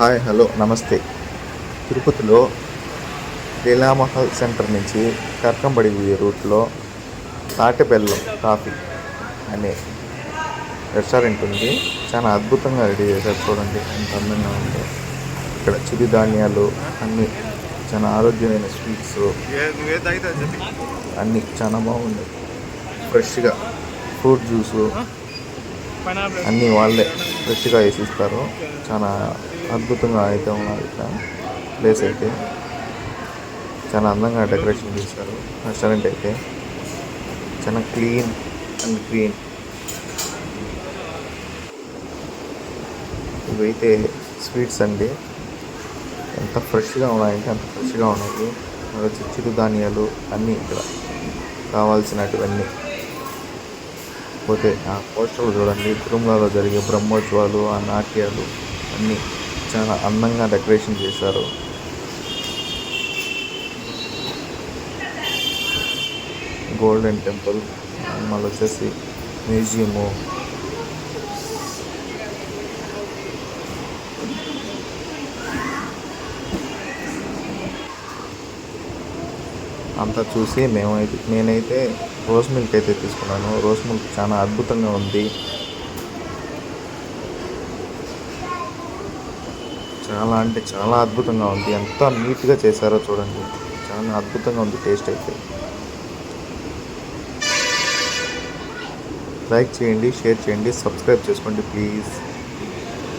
Hi hello నమస్తే. తిరుపతిలో Leela Mahal centre నుంచి కర్కంబడి రూట్లో తాటిబెల్లం కాఫీ అనే రెస్టారెంట్ ఉంది. చాలా అద్భుతంగా రెడీ చేశారు చూడండి. ఎంత అందంగా ఉందో. ఇక్కడ చిరుధాన్యాలు అన్నీ చాలా ఆరోగ్యమైన స్వీట్స్ అన్నీ చాలా బాగున్నాయి. ఫ్రెష్గా. ఫ్రూట్ జ్యూసు అన్నీ వాళ్ళే ఫ్రెష్గా వేసిస్తారు. చాలా అద్భుతంగా అయితే ఉన్నారు ఇక్కడ. ప్లేస్ అయితే. చాలా అందంగా డెకరేషన్ చేశారు. రెస్టారెంట్ అయితే. చాలా క్లీన్ అండ్ క్లీన్ ఇవైతే స్వీట్స్ అండి. ఎంత ఫ్రెష్గా ఉన్నాయంటే అంత ఫ్రెష్గా ఉన్నాయి. చిరు ధాన్యాలు అన్నీ ఇక్కడ కావాల్సినటువన్నీ పోతే ఆ పోస్టర్లు చూడండి. తిరుమలలో జరిగే బ్రహ్మోత్సవాలు ఆ నాట్యాలు అన్నీ చాలా అందంగా డెకరేషన్ చేశారు. గోల్డెన్ టెంపుల్ మళ్ళీ వచ్చేసి మ్యూజియము అంతా చూసి మేమైతే నేనైతే రోస్ మిల్క్ అయితే తీసుకున్నాను. రోస్ మిల్క్ చాలా అద్భుతంగా ఉంది. చాలా అంటే చాలా అద్భుతంగా ఉంది. ఎంత నీట్గా చేశారో చూడండి. చాలా అద్భుతంగా ఉంది టేస్ట్ అయితే. లైక్ చేయండి షేర్ చేయండి సబ్స్క్రైబ్ చేసుకోండి ప్లీజ్.